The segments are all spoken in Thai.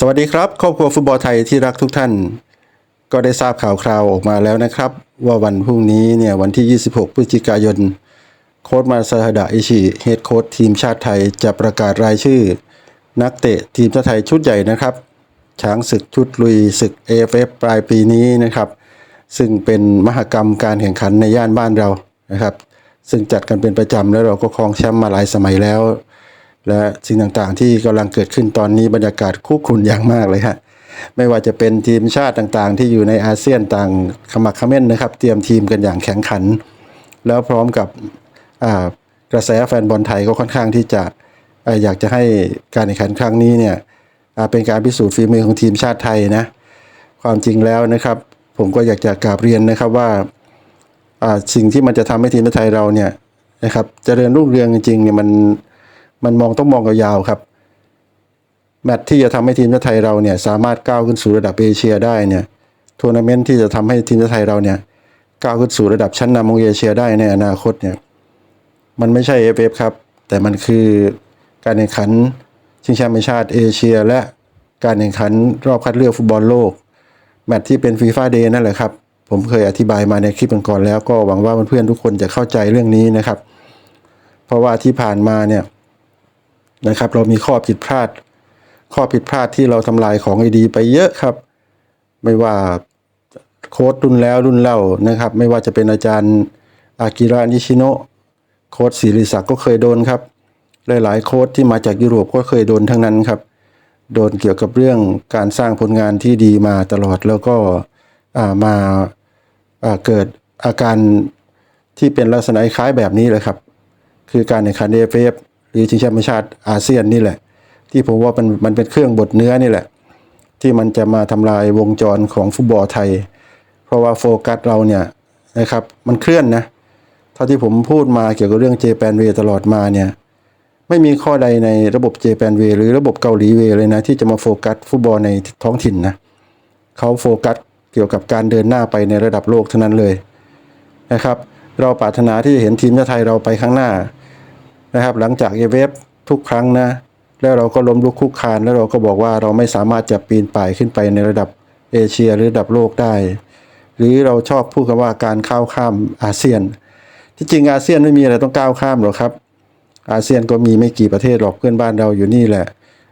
สวัสดีครับครอบครัวฟุตบอลไทยที่รักทุกท่าน ก็ได้ทราบข่าวคราวออกมาแล้วนะครับ ว่าวันพรุ่งนี้เนี่ยวันที่ 26 พฤศจิกายน โค้ชมาซาฮดะอิชิเฮดโค้ชทีมชาติไทยจะประกาศรายชื่อ นักเตะทีมชาติไทยชุดใหญ่นะครับ ช้างศึกชุดลุยศึก AFF ปลายปีนี้นะครับ ซึ่งเป็นมหกรรมการแข่งขันในย่านบ้านเรานะครับ ซึ่งจัดกันเป็นประจำแล้วเราก็ครองแชมป์มาหลายสมัยแล้ว และสิ่งต่างๆที่กำลังเกิดขึ้นตอนนี้บรรยากาศคุกคุนอย่างมากเลยฮะไม่ว่าจะเป็นทีมชาติต่างๆ ที่อยู่ในอาเซียนต่างขมักขม้นนะครับ เตรียมทีมกันอย่างแข็งขัน แล้วพร้อมกับกระแสแฟนบอลไทยก็ค่อนข้างที่จะออยากจะให้การแข่งขันครั้งนี้เนี่ยเป็นการพิสูจน์ฝีมือของทีมชาติไทยนะความจริงแล้วนะครับ ผมก็อยากจะกราบเรียนนะครับว่าสิ่งที่มันจะทำให้ทีมชาติไทยเราเนี่ยนะครับเจริญรุ่งเรืองจริงเนี่ยมัน มันมองต้องมองยาวๆครับแมตช์ที่จะทำให้ทีมชาติไทยเราเนี่ยสามารถก้าวขึ้นสู่ระดับเอเชียได้เนี่ยทัวร์นาเมนต์ที่จะทำให้ทีมชาติไทยเราเนี่ยก้าวขึ้นสู่ระดับชั้นนำของเอเชียได้ในอนาคตเนี่ยมันไม่ใช่เอฟเอฟครับ แต่มันคือการแข่งขันชิงแชมป์ชาติเอเชีย และการแข่งขันรอบคัดเลือกฟุตบอลโลก แมตช์ที่เป็นฟีฟ่าเดย์นั่นแหละครับ ผมเคยอธิบายมาในคลิปก่อนแล้ว ก็หวังว่าเพื่อนๆทุกคนจะเข้าใจเรื่องนี้นะครับ เพราะว่าที่ผ่านมาเนี่ย นะครับ เรามีข้อผิดพลาด ข้อผิดพลาดที่เราทำลายของไอดี ไปเยอะครับ ไม่ว่าโค้ดรุ่นแล้วรุ่นเล่านะครับ ไม่ว่าจะเป็นอาจารย์อากิระนิชิโนะโค้ดศิริศักดิ์ก็เคยโดนครับ หลายๆ โค้ดที่มาจากยุโรปก็เคยโดนทั้งนั้นครับ โดนเกี่ยวกับเรื่องการสร้างผลงานที่ดีมาตลอดแล้วก็มาาเกิดอาการที่เป็นลักษณะคล้ายแบบนี้เลยครับ คือการแข่งขันเอฟเอฟ หรือชิงแชมป์ชาติอาเซียนนี่แหละ ที่ผมว่ามันมันเป็นเครื่องบดเนื้อนี่แหละ ที่มันจะมาทำลายวงจรของฟุตบอลไทย เพราะว่าโฟกัสเราเนี่ยนะครับมันเคลื่อนนะเท่าที่ผมพูดมาเกี่ยวกับเรื่องเจแปนเวตลอดมาเนี่ยไม่มีข้อใดในระบบเจแปนเวหรือระบบเกาหลีเวเลยนะ ที่จะมาโฟกัสฟุตบอลในท้องถิ่นนะเขาโฟกัสเกี่ยวกับการเดินหน้าไปในระดับโลกเท่านั้นเลยนะครับ เราปรารถนาที่จะเห็นทีมชาติไทยเราไปข้างหน้า นะครับ หลังจากเอเวฟทุกครั้งนะ แล้วเราก็ล้มลุกคุกคานแล้วเราก็บอกว่าเราไม่สามารถจะปีนป่ายขึ้นไปในระดับเอเชียหรือระดับโลกได้ หรือเราชอบพูดกันว่าการข้าวข้ามอาเซียน ที่จริงอาเซียนไม่มีอะไรต้องก้าวข้ามหรอกครับ อาเซียนก็มีไม่กี่ประเทศหรอกเพื่อนบ้านเราอยู่นี่แหละ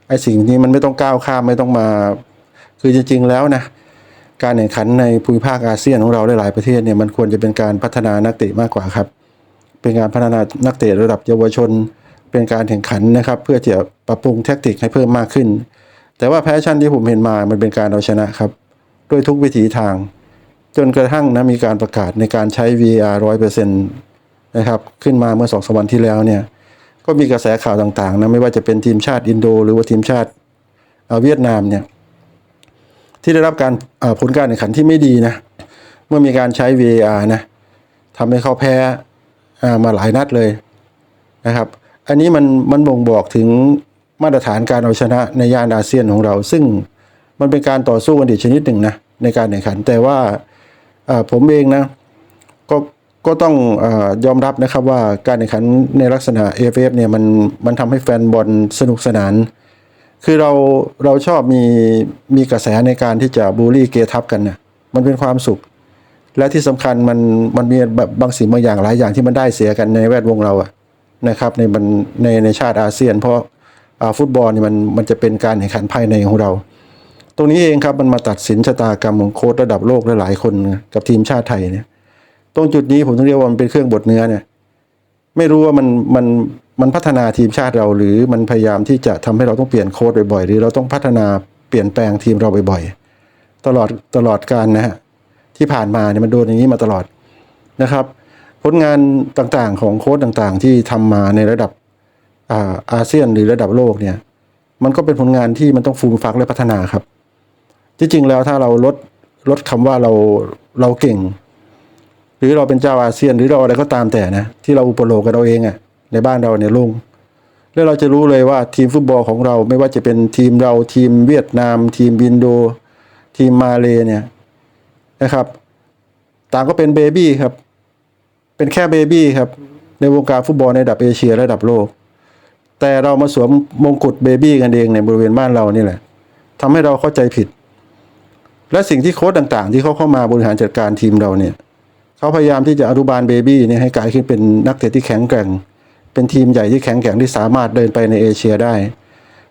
ไอ้สิ่งนี้มันไม่ต้องก้าวข้ามไม่ต้องมา คือจริงๆแล้วนะการแข่งขันในภูมิภาคอาเซียนของเราหลายๆประเทศเนี่ยมันควรจะเป็นการพัฒนานักเตะมากกว่าครับ เป็นการพัฒนานักเตะระดับเยาวชน เป็นการแข่งขันนะครับ เพื่อจะปรับปรุงแทคติกให้เพิ่มมากขึ้น แต่ว่าแพชชั่นที่ผมเห็นมามันเป็นการเอาชนะครับ ด้วยทุกวิถีทาง จนกระทั่งนะมีการประกาศในการใช้ VR ร้อยเปอร์เซ็นต์นะครับขึ้นมาเมื่อสองสวันที่แล้วเนี่ยก็มีกระแสข่าวต่างๆนะไม่ว่าจะเป็นทีมชาติอินโด หรือว่าทีมชาติเวียดนามเนี่ยที่ได้รับการผลการแข่งขันที่ไม่ดีนะเมื่อมีการใช้ VAR นะทำให้เขาแพ้ มาหลายนัดเลยนะครับ อันนี้มันมันบ่งบอกถึงมาตรฐานการเอาชนะในย่านอาเซียนของเรา ซึ่งมันเป็นการต่อสู้กันอีกชนิดหนึ่งนะในการแข่งขัน แต่ว่าผมเองนะก็ก็ต้องอยอมรับนะครับว่าการแข่งขันในลักษณะ AFF เนี่ยมันมันทำให้แฟนบอลสนุกสนาน คือเราเราชอบมีมีกระแสในการที่จะบูลลี่เกทับกันนะมันเป็นความสุข และที่สำคัญมันมันมีแบบบางสิ่งบางอย่างหลายอย่างที่มันได้เสียกันในแวดวงเราอะนะครับในมันในในชาติอาเซียน เพราะาฟุตบอลนี่มันมันจะเป็นการแข่งขันภายในของเรา ตรงนี้เองครับมันมาตัดสินชะตากรรมของโค้ชระดับโลกหลายคนกับทีมชาติไทยเนี่ยตรงจุดนี้ผมต้องเรียกว่ามันเป็นเครื่องบดเนื้อเนี่ยไม่รู้ว่ามันมันมันพัฒนาทีมชาติเรา หรือมันพยายามที่จะทำให้เราต้องเปลี่ยนโค้ดบ่อยๆ หรือเราต้องพัฒนาเปลี่ยนแปลงทีมเราบ่อยๆ ตลอดตลอดการนะฮะ ที่ผ่านมาเนี่ยมันโดนอย่างนี้มาตลอดนะครับ ผลงานต่างๆของโค้ดต่างๆ ที่ทำมาในระดับอาอาเซียนหรือระดับโลกเนี่ย มันก็เป็นผลงานที่มันต้องฟูมฟักและพัฒนาครับ ที่จริงแล้วถ้าเราลดลดคำว่าเราเราเก่ง หรือเราเป็นเจ้าอาเซียนหรือเราอะไรก็ตามแต่นะที่เราอุปโลกกันเราเองอะ่ะในบ้านเราเนี่ยลงแล้วเราจะรู้เลยว่าทีมฟุตบอลของเราไม่ว่าจะเป็นทีมเราทีมเวียดนาม ทีมอินโด ทีมมาเลเนี่ย นะครับ ต่างก็เป็นเบบี้ครับ เป็นแค่เบบี้ครับ ในวงการฟุตบอลในระดับเอเชียระดับโลก แต่เรามาสวมมงกุฎเบบี้กันเองในบริเวณบ้านเรานี่แหละทำให้เราเข้าใจผิด และสิ่งที่โค้ชต่างๆ ที่เขาเข้ามาบริหารจัดการทีมเราเนี่ยเขาพยายามที่จะอนุบาลเบบี้เนี่ยให้กลายขึ้นเป็นนักเตะที่แข็งแกร่ง เป็นทีมใหญ่ที่แข็งแกร่งที่สามารถเดินไปในเอเชียได้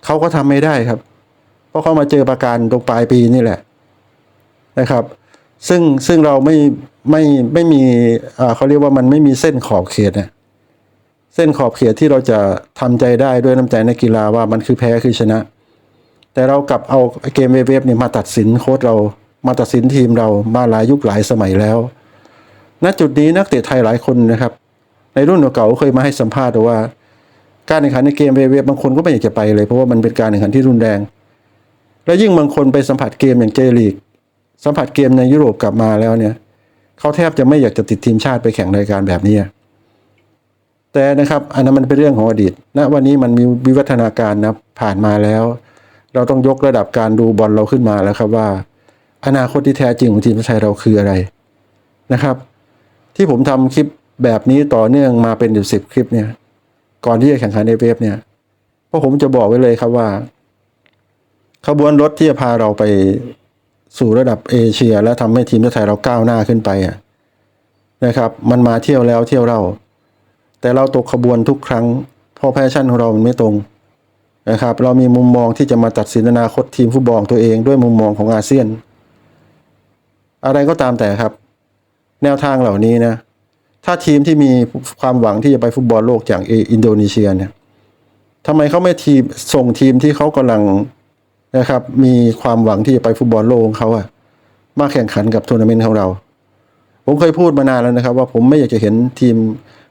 เขาก็ทำไม่ได้ครับ เพราะเขามาเจอประการตรงปลายปีนี่แหละนะครับ ซึ่งซึ่งเราไม่ไม่ไม่มีอ่าเขาเรียกว่ามันไม่มีเส้นขอบเขตเนะเส้นขอบเขตที่เราจะทำใจได้ด้วยน้ำใจนักกีฬาว่ามันคือแพ้คือชนะ แต่เรากลับเอาเกมเวฟเนี่ยมาตัดสินโค้ชเรามาตัดสินทีมเรามาหลายยุคหลายสมัยแล้ว ณจุดนี้นักเตะไทยหลายคนนะครับ ในรุ่นเก่าเคยมาให้สัมภาษณ์ว่า การแข่งขันในเกมเวฟบางคนก็ไม่อยากจะไปเลยเพราะว่ามันเป็นการแข่งขันที่รุนแรง และยิ่งบางคนไปสัมผัสเกมอย่างเจลีก สัมผัสเกมในยุโรปกลับมาแล้วเนี่ยเขาแทบจะไม่อยากจะติดทีมชาติไปแข่งรายการแบบนี้แต่นะครับอันนั้นมันเป็นเรื่องของอดีตณวันนี้มันมีวิวัฒนาการนะผ่านมาแล้ว เราต้องยกระดับการดูบอลเราขึ้นมาแล้วครับว่า อนาคตที่แท้จริงของทีมชาติเราคืออะไรนะครับ ที่ผมทำคลิปแบบนี้ต่อเนื่องมาเป็นอยู่สิบคลิปเนี่ยก่อนที่จะแข่งขันในเวฟเนี่ยเพราะผมจะบอกไว้เลยครับว่า ขบวนรถที่จะพาเราไป สู่ระดับเอเชีย และทำให้ทีมชาติไทยเราก้าวหน้าขึ้นไปอะนะครับ มันมาเที่ยวแล้วเที่ยวเล่าแต่เราตกขบวนทุกครั้ง เพราะแพชชั่นของเรามันไม่ตรงนะครับ เรามีมุมมองที่จะมาตัดสินอนาคตทีมฟุตบอลตัวเองด้วยมุมมองของอาเซียน อะไรก็ตามแต่ครับ แนวทางเหล่านี้นะถ้าทีมที่มีความหวังที่จะไปฟุตบอลโลกอย่างอินโดนีเซียเนี่ยทำไมเขาไม่ทีมส่งทีมที่เขากำลัง นะครับ มีความหวังที่จะไปฟุตบอลโลกของเขาอะมาแข่งขันกับทัวร์นาเมนต์ของเรา ผมเคยพูดมานานแล้วนะครับ ว่าผมไม่อยากจะเห็นทีม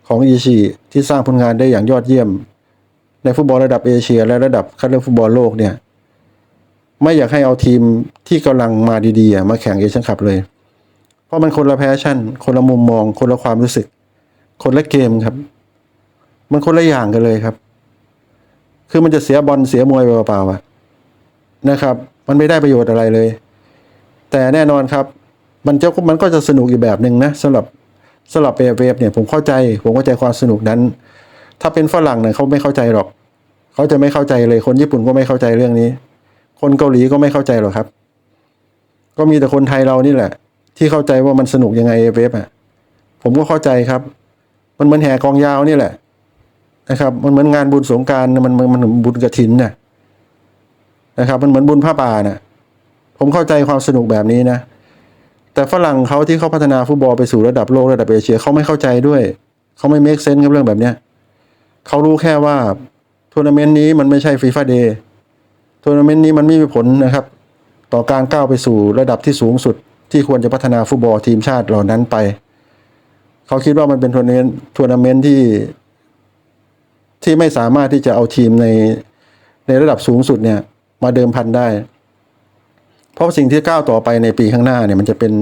ของอีชีที่สร้างผลงานได้อย่างยอดเยี่ยม ในฟุตบอลระดับเอเชีย และระดับคัดเลือกฟุตบอลโลกเนี่ย ไม่อยากให้เอาทีมที่กำลังมาดีๆมาแข่งเอเชียนคัพเลย เพราะมันคนละแพชชั่น คนละมุมมอง คนละความรู้สึก คนละเกมครับ มันคนละอย่างกันเลยครับ คือมันจะเสียบอลเสียมวยไปเปล่าๆอะ นะครับ มันไม่ได้ประโยชน์อะไรเลย แต่แน่นอนครับ มันจะมันก็จะสนุกอีกแบบหนึ่งนะสำหรับสำหรับเวฟเนี่ยผมเข้าใจ ผมเข้าใจความสนุกนั้น ถ้าเป็นฝรั่งเนี่ยเขาไม่เข้าใจหรอก เขาจะไม่เข้าใจเลยคนญี่ปุ่นก็ไม่เข้าใจเรื่องนี้ คนเกาหลีก็ไม่เข้าใจหรอกครับ ก็มีแต่คนไทยเรานี่แหละ ที่เข้าใจว่ามันสนุกยังไงเวฟอะผมก็เข้าใจครับ มันเหมือนแห่กองยาวนี่แหละนะครับ มันเหมือนงานบุญสงการมันมันบุญกระถินน่ะ นะครับ มันเหมือนบุญผ้าป่าน่ะผมเข้าใจความสนุกแบบนี้นะ แต่ฝรั่งเขาที่เขาพัฒนาฟุตบอลไปสู่ระดับโลกระดับเอเชียเขาไม่เข้าใจด้วย เขาไม่เมคเซนส์กับเรื่องแบบเนี้ยเขารู้แค่ว่าทัวร์นาเมนต์นี้มันไม่ใช่ฟีฟ่าเดย์ทัวร์นาเมนต์นี้มันไม่มีผลนะครับ ต่อการก้าวไปสู่ระดับที่สูงสุด ที่ควรจะพัฒนาฟุตบอลทีมชาติเหล่านั้นไป เขาคิดว่ามันเป็นทัวร์นาเมนต์ทัวร์นาเมนต์ที่ ที่ไม่สามารถที่จะเอาทีมในในระดับสูงสุดเนี่ย มาเดิมพันได้ เพราะสิ่งที่ก้าวต่อไปในปีข้างหน้าเนี่ยมันจะเป็น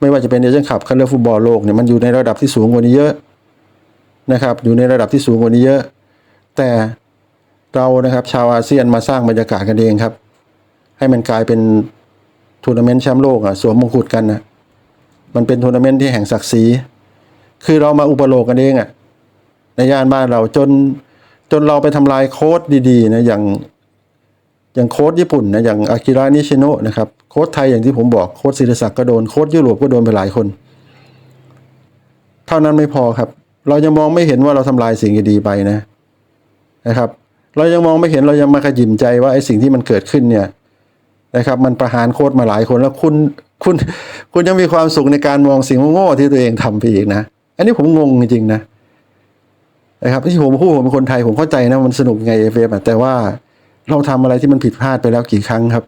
ไม่ว่าจะเป็นเอเชียนคัพคัดเลือกฟุตบอลโลกเนี่ยมันอยู่ในระดับที่สูงกว่านี้เยอะนะครับ อยู่ในระดับที่สูงกว่านี้เยอะ แต่เรานะครับชาวอาเซียนมาสร้างบรรยากาศกันเองครับ ให้มันกลายเป็นทัวร์นาเมนต์แชมป์โลกอะสวมมงกุฎกันนะมันเป็นทัวร์นาเมนต์ที่แห่งศักดิ์ศรีคือเรามาอุปโลกกันเองอะในย่านบ้านเราจนจนเราไปทำลายโค้ดดีๆนะอย่าง อย่างโค้ดญี่ปุ่นนะอย่างอากิระนิชิโนะนะครับโค้ดไทยอย่างที่ผมบอกโค้ดศิริศักดิ์ก็โดนโค้ดยุโรปก็โดนไปหลายคน เท่านั้นไม่พอครับ เรายังมองไม่เห็นว่าเราทำลายสิ่งดีๆไปนะนะครับ เรายังมองไม่เห็นเรายังมาขยิมใจว่าไอ้สิ่งที่มันเกิดขึ้นเนี่ยนะครับ มันประหารโค้ดมาหลายคนแล้วคุณคุณคุณยังมีความสุขในการมองสิ่งโง่ๆที่ตัวเองทำไปอีกนะ อันนี้ผมงงจริงๆนะนะครับที่ผมพูดผมเป็นคนไทยผมเข้าใจนะมันสนุกไงเอฟเอฟแต่ว่า เราทำอะไรที่มันผิดพลาดไปแล้วกี่ครั้งครับ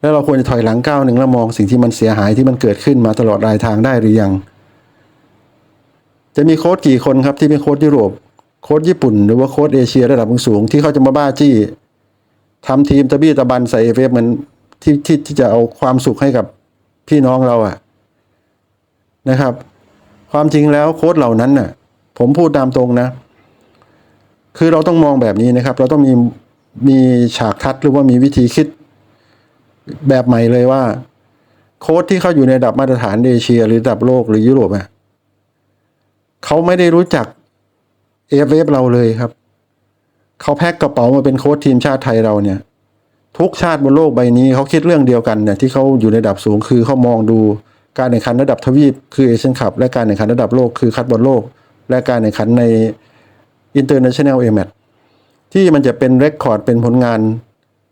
แล้วเราควรจะถอยหลังก้าวหนึ่งแล้วมองสิ่งที่มันเสียหายที่มันเกิดขึ้นมาตลอดรายทางได้หรือยัง จะมีโค้ดกี่คนครับที่เป็นโค้ดยุโรป โค้ดญี่ปุ่น หรือว่าโค้ดเอเชียระดับสูงที่เขาจะมาบ้าจี้ทำทีมตะบี้ตะบันใส่เอฟเอฟมันที่ที่ที่จะเอาความสุขให้กับพี่น้องเราอะนะครับ ความจริงแล้วโค้ดเหล่านั้นน่ะ ผมพูดตามตรงนะ คือเราต้องมองแบบนี้นะครับ เราต้องมี มีฉากทัดหรือว่ามีวิธีคิดแบบใหม่เลยว่า โค้ดที่เขาอยู่ในระดับมาตรฐานเอเชีย หรือระดับโลกหรือยุโรปอะเขาไม่ได้รู้จักเอฟเอฟเราเลยครับ เขาแพ็คกระเป๋ามาเป็นโค้ชทีมชาติไทยเราเนี่ย ทุกชาติบนโลกใบนี้เขาคิดเรื่องเดียวกันเนี่ยที่เขาอยู่ในระดับสูงคือเขามองดูการแข่งขันระดับทวีปคือเอเชียนคัพและการแข่งขันระดับโลกคือคัดบอลโลก และการแข่งขันใน International a m a t ที่ ที่มันจะเป็นเรคคอร์ดเป็นผลงาน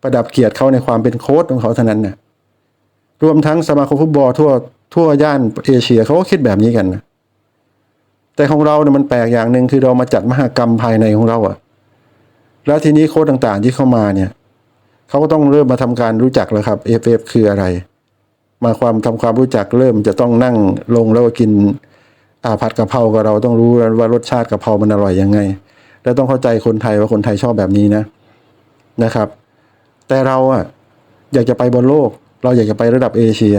ประดับเกียรติเขาในความเป็นโค้ชของเขาเท่านั้นนะรวมทั้งสมาคมฟุตบอลทั่วทั่วย่านเอเชียเขาก็คิดแบบนี้กันนะแต่ของเราเนี่ยมันแปลกอย่างหนึ่งคือเรามาจัดมหากรรมภายในของเราอะแล้วทีนี้โค้ชต่างๆที่เข้ามาเนี่ยเขาก็ต้องเริ่มมาทำการรู้จักแล้วครับ FF คืออะไร มาความทำความรู้จักเริ่มจะต้องนั่งลงแล้วก็กินอาผัดกะเพรากับเราต้องรู้ว่ารสชาติกะเพรามันอร่อยยังไง แล้วต้องเข้าใจคนไทยว่าคนไทยชอบแบบนี้นะนะครับ แต่เราอะอยากจะไปบนโลก เราอยากจะไประดับเอเชีย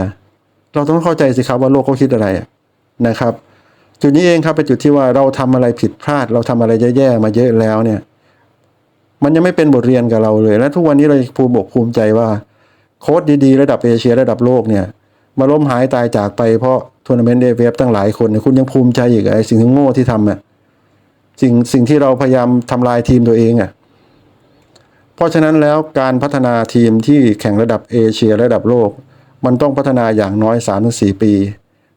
เราต้องเข้าใจสิครับว่าโลกเขาคิดอะไรนะครับ จุดนี้เองครับเป็นจุดที่ว่าเราทำอะไรผิดพลาด เราทำอะไรแย่ๆมาเยอะแล้วเนี่ย มันยังไม่เป็นบทเรียนกับเราเลย และทุกวันนี้เราภูมิอกภูมิใจว่าโค้ดดีๆ ระดับเอเชียระดับโลกเนี่ยมาล้มหายตายจากไปเพราะทัวร์นาเมนต์เดฟตั้งหลายคน คุณยังภูมิใจอีกไอ้สิ่งที่โง่ที่ทำอะ สิ่งสิ่งที่เราพยายามทำลายทีมตัวเองอะเพราะฉะนั้นแล้วการพัฒนาทีมที่แข่งระดับเอเชียระดับโลก มันต้องพัฒนาอย่างน้อย 3-4 ปี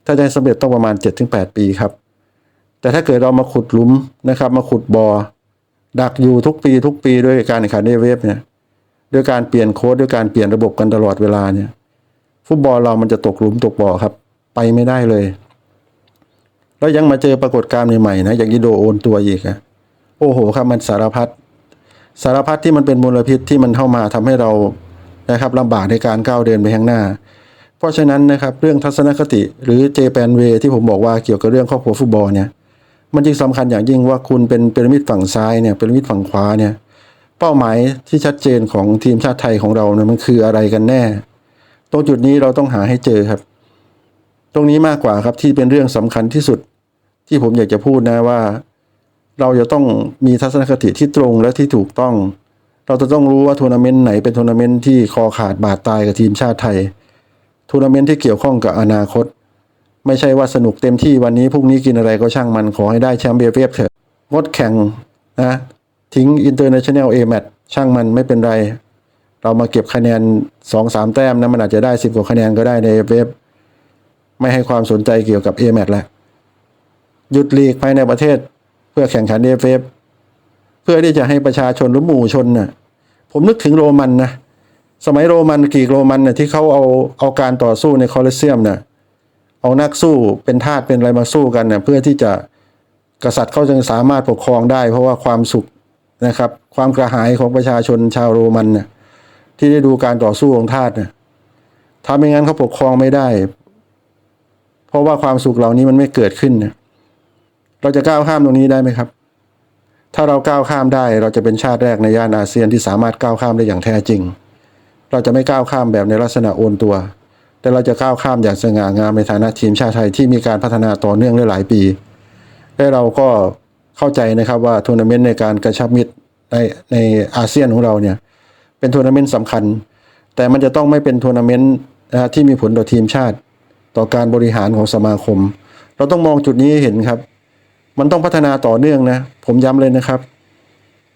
ถ้าจะสำเร็จต้องประมาณ 7-8 ปีครับ แต่ถ้าเกิดเรามาขุดหลุมนะครับ มาขุดบอ่อดักอยู่ทุกปีทุกปีด้วยการแข่งขันในเวฟเนี่ยด้วยการเปลี่ยนโค้ดด้วยการเปลี่ยนระบบกันตลอดเวลาเนี่ย ฟุตบอลเรามันจะตกหลุมตกบ่อครับ ไปไม่ได้เลย แล้วยังมาเจอปรากฏการณ์ใหม่ๆนะอย่างอินโดโอนตัวอีกอะโอ้โหครับมันสารพัดสารพัดที่มันเป็นมลพิษที่มันเข้ามาทำให้เรานะครับลำบากในการก้าวเดินไปข้างหน้า เพราะฉะนั้นนะครับเรื่องทัศนคติหรือเจแปนเวที่ผมบอกว่าเกี่ยวกับเรื่องครอบครัวฟุตบอลเนี่ยมันจึงสำคัญอย่างยิ่งว่าคุณเป็นพีระมิดฝั่งซ้ายเนี่ยพีระมิดฝั่งขวาเนี่ยเป้าหมายที่ชัดเจนของทีมชาติไทยของเราเนี่ยมันคืออะไรกันแน่ ตรงจุดนี้เราต้องหาให้เจอครับ ตรงนี้มากกว่าครับที่เป็นเรื่องสำคัญที่สุดที่ผมอยากจะพูดนะว่า เราจะต้องมีทัศนคติที่ตรงและที่ถูกต้อง เราจะต้องรู้ว่าทัวร์นาเมนต์ไหนเป็นทัวร์นาเมนต์ที่คอขาดบาดตายกับทีมชาติไทยทัวร์นาเมนต์ที่เกี่ยวข้องกับอนาคต ไม่ใช่ว่าสนุกเต็มที่วันนี้พรุ่งนี้กินอะไรก็ช่างมันขอให้ได้แชมป์เบียร์เฟฟเถอะงดแข่งนะทิ้ง International A Match ช่างมันไม่เป็นไร เรามาเก็บคะแนนสองสามแต้มนะมันอาจจะได้สิบกว่าคะแนนก็ได้ในเวฟ ไม่ให้ความสนใจเกี่ยวกับ A m a t แล้วหยุดลีกภายในประเทศ เพื่อแข่งขันเอฟเอฟเพื่อที่จะให้ประชาชนหรือหมู่ชนน่ะผมนึกถึงโรมันนะสมัยโรมันกรีกโรมันน่ะที่เขาเอาเอาการต่อสู้ในคอลอสเซียมน่ะเอานักสู้เป็นทาสเป็นอะไรมาสู้กันเนี่ยเพื่อที่จะกษัตริย์เขาจึงสามารถปกครองได้ เพราะว่าความสุขนะครับ ความกระหายของประชาชนชาวโรมันเนี่ยที่ได้ดูการต่อสู้ของทาสเนี่ยถ้าไม่งั้นเขาปกครองไม่ได้ เพราะว่าความสุขเหล่านี้มันไม่เกิดขึ้นเนี่ยเราจะก้าวข้ามตรงนี้ได้ไหมครับ ถ้าเราก้าวข้ามได้ เราจะเป็นชาติแรกในย่านอาเซียนที่สามารถก้าวข้ามได้อย่างแท้จริง เราจะไม่ก้าวข้ามแบบในลักษณะโอนตัว แต่เราจะก้าวข้ามอย่างสง่างามในฐานะทีมชาติไทยที่มีการพัฒนาต่อเนื่องได้หลายปี และเราก็เข้าใจนะครับว่าทัวร์นาเมนต์ในการกระชับมิตรในในอาเซียนของเราเนี่ยเป็นทัวร์นาเมนต์สำคัญ แต่มันจะต้องไม่เป็นทัวร์นาเมนต์ที่มีผลต่อทีมชาติ ต่อการบริหารของสมาคม เราต้องมองจุดนี้เห็นครับ มันต้องพัฒนาต่อเนื่องนะ ผมย้ำเลยนะครับ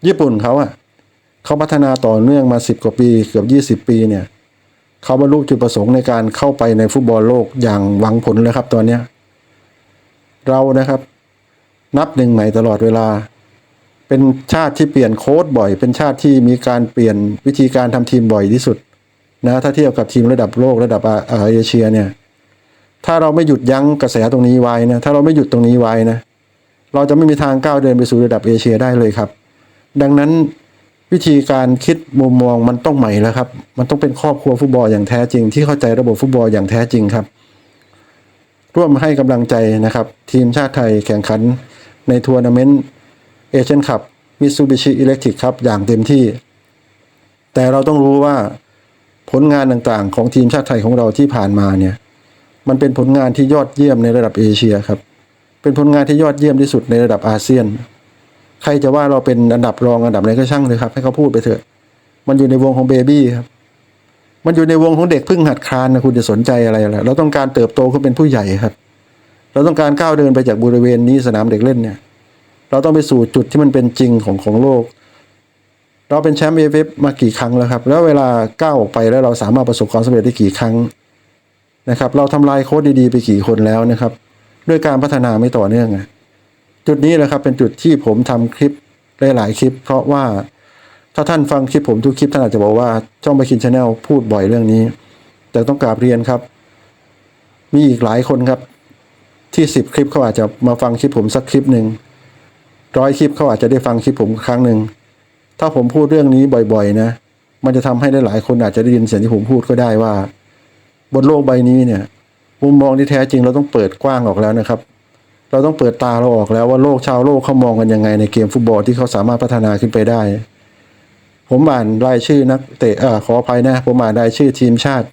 ญี่ปุ่นเขาอะเขาพัฒนาต่อเนื่องมาสิบกว่าปี เกือบยี่สิบปีเนี่ยเขาบรรลุจุดประสงค์ในการเข้าไปในฟุตบอลโลกอย่างหวังผลเลยครับตอนเนี้ยเรานะครับ นับหนึ่งใหม่ตลอดเวลา เป็นชาติที่เปลี่ยนโค้ดบ่อย เป็นชาติที่มีการเปลี่ยนวิธีการทำทีมบ่อยที่สุดนะถ้าเทียบกับทีมระดับโลกระดับอาเอเชียเนี่ย ถ้าเราไม่หยุดยั้งกระแสตรงนี้ไว้นะถ้าเราไม่หยุดตรงนี้ไว้นะเราจะไม่มีทางก้าวเดินไปสู่ระดับเอเชียได้เลยครับ ดังนั้นวิธีการคิดมุมมองมันต้องใหม่แล้วครับ มันต้องเป็นครอบครัวฟุตบอลอย่างแท้จริง ที่เข้าใจระบบฟุตบอลอย่างแท้จริงครับ ร่วมให้กำลังใจนะครับ ทีมชาติไทยแข่งขันในทัวร์นาเมนต์เอเชียนคัพมิซูบิชิอิเล็กทริกครับอย่างเต็มที่ แต่เราต้องรู้ว่าผลงานต่างๆ ของทีมชาติไทยของเราที่ผ่านมาเนี่ย มันเป็นผลงานที่ยอดเยี่ยมในระดับเอเชียครับ เป็นผลงานที่ยอดเยี่ยมที่สุดในระดับอาเซียน ใครจะว่าเราเป็นอันดับรองอันดับไหนก็ช่างเลยครับ ให้เขาพูดไปเถอะ มันอยู่ในวงของเบบี้ครับ มันอยู่ในวงของเด็กเพิ่งหัดคลานนะคุณจะสนใจอะไรล่ะ เราต้องการเติบโตขึ้นเป็นผู้ใหญ่ครับ เราต้องการก้าวเดินไปจากบริเวณนี้สนามเด็กเล่นเนี่ย เราต้องไปสู่จุดที่มันเป็นจริงของของโลก เราเราเป็นแชมป์เอฟเอฟมากี่ครั้งแล้วครับ แล้วเวลาก้าวออกไปแล้วเราสามารถประสบความสำเร็จได้กี่ครั้ง นะครับ เราทำลายโค้ดดีๆไปกี่คนแล้วนะครับ ด้วยการพัฒนาไม่ต่อเนื่องจุดนี้แหละครับเป็นจุดที่ผมทำคลิปหลายๆคลิป เพราะว่าถ้าท่านฟังคลิปผมทุกคลิปท่านอาจจะบอกว่าช่องไปคินชาแนลพูดบ่อยเรื่องนี้ แต่ต้องกราบเรียนครับ มีอีกหลายคนครับ ที่สิบคลิปเขาอาจจะมาฟังคลิปผมสักคลิปหนึ่งร้อยคลิปเขาอาจจะได้ฟังคลิปผมครั้งหนึ่งถ้าผมพูดเรื่องนี้บ่อย ๆ นะ มันจะทำให้หลายๆคนอาจจะได้ยินเสียงที่ผมพูดก็ได้ว่า บนโลกใบนี้เนี่ยมุมมองที่แท้จริงเราต้องเปิดกว้างออกแล้วนะครับ เราต้องเปิดตาเราออกแล้วว่าโลกชาวโลกเขามองกันยังไงในเกมฟุตบอลที่เขาสามารถพัฒนาขึ้นไปได้ ผมอ่านรายชื่อนักเตะเอ่อขออภัยนะ ผมอ่านรายชื่อทีมชาติ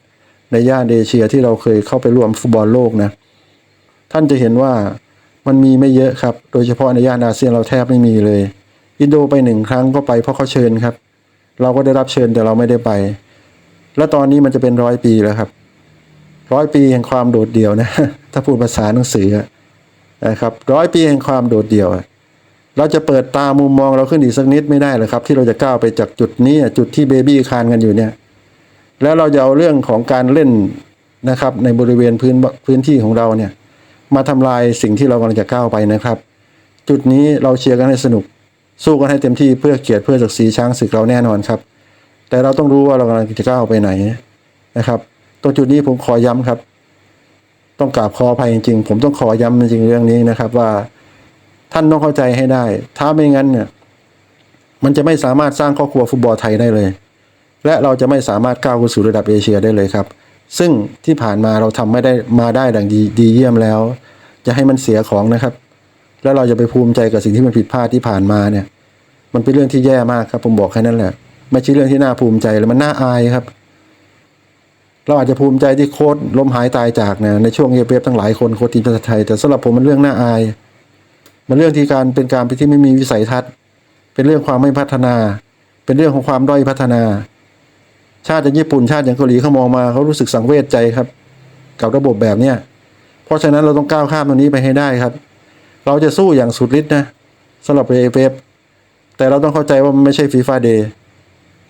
ในย่านเอเชียที่เราเคยเข้าไปร่วมฟุตบอลโลกนะ ท่านจะเห็นว่ามันมีไม่เยอะครับ โดยเฉพาะในย่านอาเซียนเราแทบไม่มีเลย อินโดไปหนึ่งครั้งก็ไปเพราะเขาเชิญครับ เราก็ได้รับเชิญแต่เราไม่ได้ไป แล้วตอนนี้มันจะเป็นร้อยปีแล้วครับ ร้อยปีแห่งความโดดเดี่ยวนะ ถ้าพูดภาษาหนังสือนะครับร้อยปีแห่งความโดดเดี่ยว เราจะเปิดตามุมมองเราขึ้นอีกสักนิดไม่ได้เหรอครับ ที่เราจะก้าวไปจากจุดนี้จุดที่เบบี้คานกันอยู่เนี่ย แล้วเราจะเอาเรื่องของการเล่นนะครับในบริเวณพื้นพื้นที่ของเราเนี่ย มาทำลายสิ่งที่เรากำลังจะก้าวไปนะครับ จุดนี้เราเชียร์กันให้สนุก สู้กันให้เต็มที่เพื่อเกียรติเพื่อศักดิ์ศรีช้างศึกเราแน่นอนครับ แต่เราต้องรู้ว่าเรากำลังจะก้าวไปไหนนะครับ ตรงจุดนี้ผมขอย้ำครับ ต้องกราบขออภัยจริงๆ ผมต้องขอย้ำจริงๆเรื่องนี้นะครับว่าท่านต้องเข้าใจให้ได้ ถ้าไม่งั้นเนี่ย มันจะไม่สามารถสร้างครอบครัวฟุตบอลไทยได้เลย และเราจะไม่สามารถก้าวขึ้นสู่ระดับเอเชียได้เลยครับ ซึ่งที่ผ่านมาเราทำไม่ได้มาได้ดังดีดีเยี่ยมแล้ว จะให้มันเสียของนะครับ แล้วเราจะไปภูมิใจกับสิ่งที่มันผิดพลาดที่ผ่านมาเนี่ย มันเป็นเรื่องที่แย่มากครับ ผมบอกแค่นั้นแหละ ไม่ใช่เรื่องที่น่าภูมิใจเลยมันน่าอายครับ เราอาจจะภูมิใจที่โค้ดล้มหายตายจากนะในช่วงเอเอฟทั้งหลายคนโค้ดทีมชาติไทยแต่สำหรับผมมันเรื่องน่าอาย มันเรื่องที่การเป็นการที่ไม่มีวิสัยทัศน์ เป็นเรื่องความไม่พัฒนา เป็นเรื่องของความด้อยพัฒนา ชาติอย่างญี่ปุ่นชาติอย่างเกาหลีเขามองมาเขารู้สึกสังเวชใจครับ กับระบบแบบเนี้ยเพราะฉะนั้นเราต้องก้าวข้ามตรงนี้ไปให้ได้ครับ เราจะสู้อย่างสุดฤทธิ์นะสำหรับเอเอฟแต่เราต้องเข้าใจว่ามันไม่ใช่ฟีฟ่าเดย์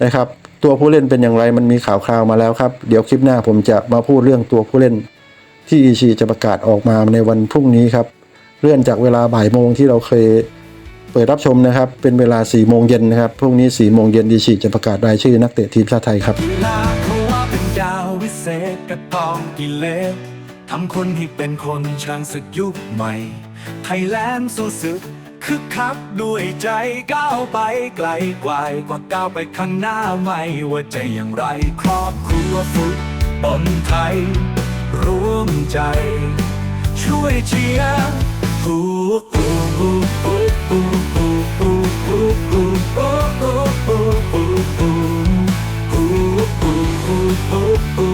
นะครับ ตัวผู้เล่นเป็นอย่างไรมันมีข่าวคราวมาแล้วครับ เดี๋ยวคลิปหน้าผมจะมาพูดเรื่องตัวผู้เล่น ที่อีชีจะประกาศออกมาในวันพรุ่งนี้ครับ เลื่อนจากเวลาบ่ายโมงที่เราเคยเปิดรับชมนะครับ เป็นเวลา4ี่โมงเย็นนะครับ พรุ่งนี้4ี่โมงเย็นอีชีจะประกาศรายชื่อนักเตะทีมชาติไทยครับดาววิเศษกระตองกิเลสทำคนให้เป็นคนช่างศึกยุคใหม่ ไทยแลนด์สู้ศึก คึกคักด้วยใจก้าวไปไกลกว่ากว่าก้าวไปข้างหน้าไม่ว่าจะอย่างไรครอบครัวฟุตบอลไทย ร่วมใจ ช่วยเชียร์ฮู้ฮู้ฮู้ฮู้ฮู้ฮู้ฮู้ฮู้ฮู้ฮู้ฮู้ฮู้ฮู้ฮู้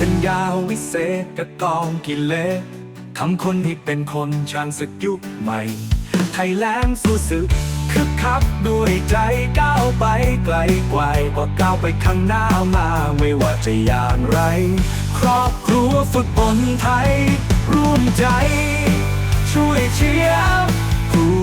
เป็นยาวิเศษกระกองกิเลสทำคนให้เป็นคนชางศึกยุคใหม่ ไทยแลนด์สู้สึกคึกคักด้วยใจก้าวไปไกลกวกว่าก้าวไปข้างหน้ามาไม่ว่าจะอย่างไร ครอบครัวฝึกบอลไทย ร่วมใจ ช่วยเชียร์อู้